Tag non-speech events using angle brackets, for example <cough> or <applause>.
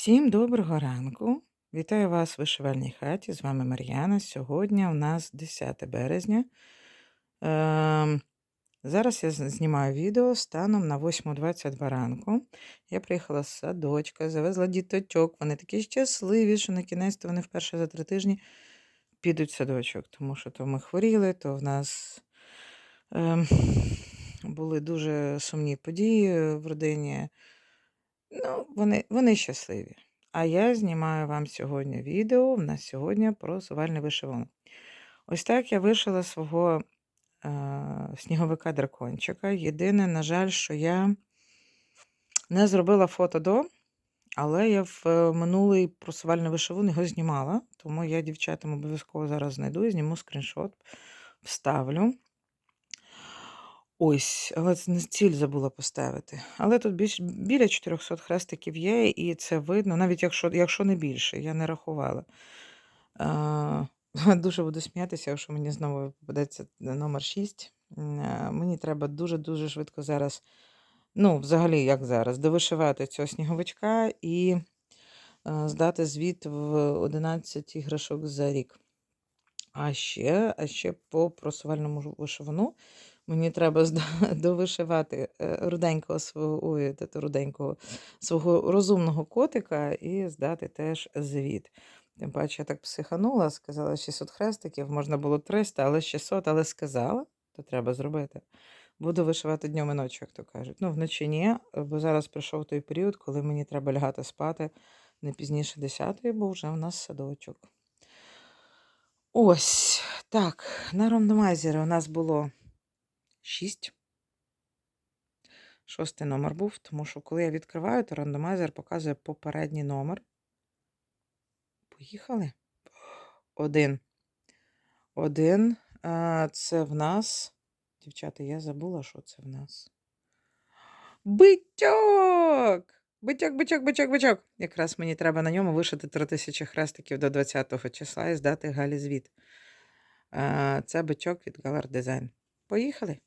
Всім доброго ранку! Вітаю вас в вишивальній хаті. З вами Мар'яна. Сьогодні у нас 10 березня. Ем, зараз я знімаю відео станом на 8.22 ранку. Я приїхала з садочка, завезла діточок. Вони такі щасливі, що на кінець то вони вперше за три тижні підуть в садочок, тому що то ми хворіли, то в нас ем, були дуже сумні події в родині. Ну, вони, вони щасливі. А я знімаю вам сьогодні відео. В нас сьогодні про сувальний вишиванок. Ось так я вишила свого е, сніговика дракончика. Єдине, на жаль, що я не зробила фото до, але я в е, минулий просувальний вишивун його знімала. Тому я дівчатам обов'язково зараз знайду і зніму скріншот, вставлю. Ось, але це ціль забула поставити. Але тут більш, біля 400 хрестиків є, і це видно, навіть якщо, якщо не більше, я не рахувала. А, <laughs> дуже буду сміятися, якщо мені знову попадеться номер 6. Мені треба дуже-дуже швидко зараз, ну, взагалі, як зараз, довишивати цього сніговичка і е, здати звіт в 11 іграшок за рік. А ще, а ще по просувальному вишивану мені треба <laughs> довишивати е, руденького свого, ой, руденького свого розумного котика і здати теж звіт. Тим паче я так психанула, сказала 600 хрестиків, можна було 300, але 600, але сказала, то треба зробити. Буду вишивати днем і ночі, як то кажуть. Ну, вночі ні, бо зараз прийшов той період, коли мені треба лягати спати не пізніше 10-ї, бо вже в нас садочок. Ось так. На рандомайзері у нас було 6. Шостий номер був, тому що коли я відкриваю, то рандомайзер показує попередній номер. Поїхали. Один. Один. А, це в нас. Дівчата, я забула, що це в нас. Битьок! Битьок, битьок, битьок, битьок. Якраз мені треба на ньому вишити 3000 хрестиків до 20-го числа і здати Галі звіт. А, Це бичок від Galar Design. Поїхали.